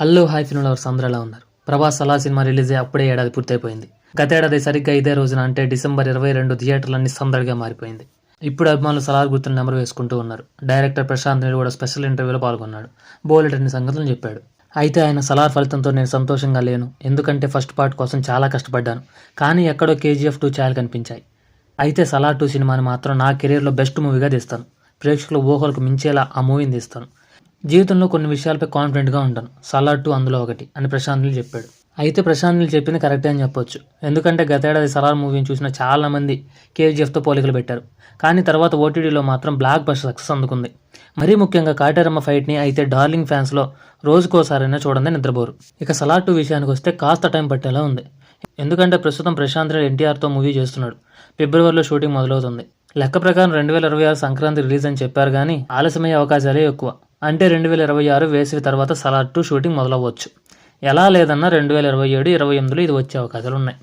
Allu hi film lovers అందరూ ఎలా ఉన్నారు? ప్రభాస్ సలా సినిమా రిలీజ్ అయ్యి అప్పుడే ఏడాది పూర్తయిపోయింది. గతేడాది సరిగ్గా ఇదే రోజున అంటే డిసెంబర్ ఇరవై రెండు థియేటర్లన్నీ సందడిగా మారిపోయింది. ఇప్పుడు అభిమానులు సలార్ గుర్తును నెంబర్ వేసుకుంటూ ఉన్నారు. డైరెక్టర్ ప్రశాంత్ నేడు కూడా స్పెషల్ ఇంటర్వ్యూలో పాల్గొన్నాడు. బోలెటన్ని సంగతులు చెప్పాడు. అయితే ఆయన సలార్ ఫలితంతో నేను సంతోషంగా లేను. ఎందుకంటే ఫస్ట్ పార్ట్ కోసం చాలా కష్టపడ్డాను. కానీ ఎక్కడో కేజీఎఫ్ టూ ఛాయలు కనిపించాయి. అయితే సలార్ టూ సినిమాని మాత్రం నా కెరీర్లో బెస్ట్ మూవీగా తీస్తాను. ప్రేక్షకుల ఊహలకు మించేలా ఆ మూవీని తీస్తాను. జీవితంలో కొన్ని విషయాలపై కాన్ఫిడెంట్గా ఉంటాను. సలార్ టూ అందులో ఒకటి అని ప్రశాంత్లు చెప్పాడు. అయితే ప్రశాంత్ చెప్పింది కరెక్టే అని చెప్పొచ్చు. ఎందుకంటే గతేడాది సలార్ మూవీని చూసిన చాలామంది కేజీఎఫ్తో పోలికలు పెట్టారు. కానీ తర్వాత ఓటీటీలో మాత్రం బ్లాక్ బస్టర్ సక్సెస్ అందుకుంది. మరీ ముఖ్యంగా కాటేరమ్మ ఫైట్ని అయితే డార్లింగ్ ఫ్యాన్స్లో రోజుకోసారైనా చూడండి నిద్రపోరు. ఇక సలార్ టూ విషయానికి వస్తే కాస్త టైం పట్టేలా ఉంది. ఎందుకంటే ప్రస్తుతం ప్రశాంత్ ఎన్టీఆర్తో మూవీ చేస్తున్నాడు. ఫిబ్రవరిలో షూటింగ్ మొదలవుతుంది. లెక్క ప్రకారం రెండు వేల ఇరవై ఆరు సంక్రాంతి రిలీజ్ అని చెప్పారు కానీ ఆలస్యమయ్యే అవకాశాలే ఎక్కువ. అంటే రెండు వేల ఇరవై ఆరు వేసవి తర్వాత సలార్ టూ షూటింగ్ మొదలవ్వచ్చు. ఎలా లేదన్నా రెండు వేల ఇరవై ఏడు ఇరవై ఎనిమిదిలో ఇది వచ్చే అవకాశాలు ఉన్నాయి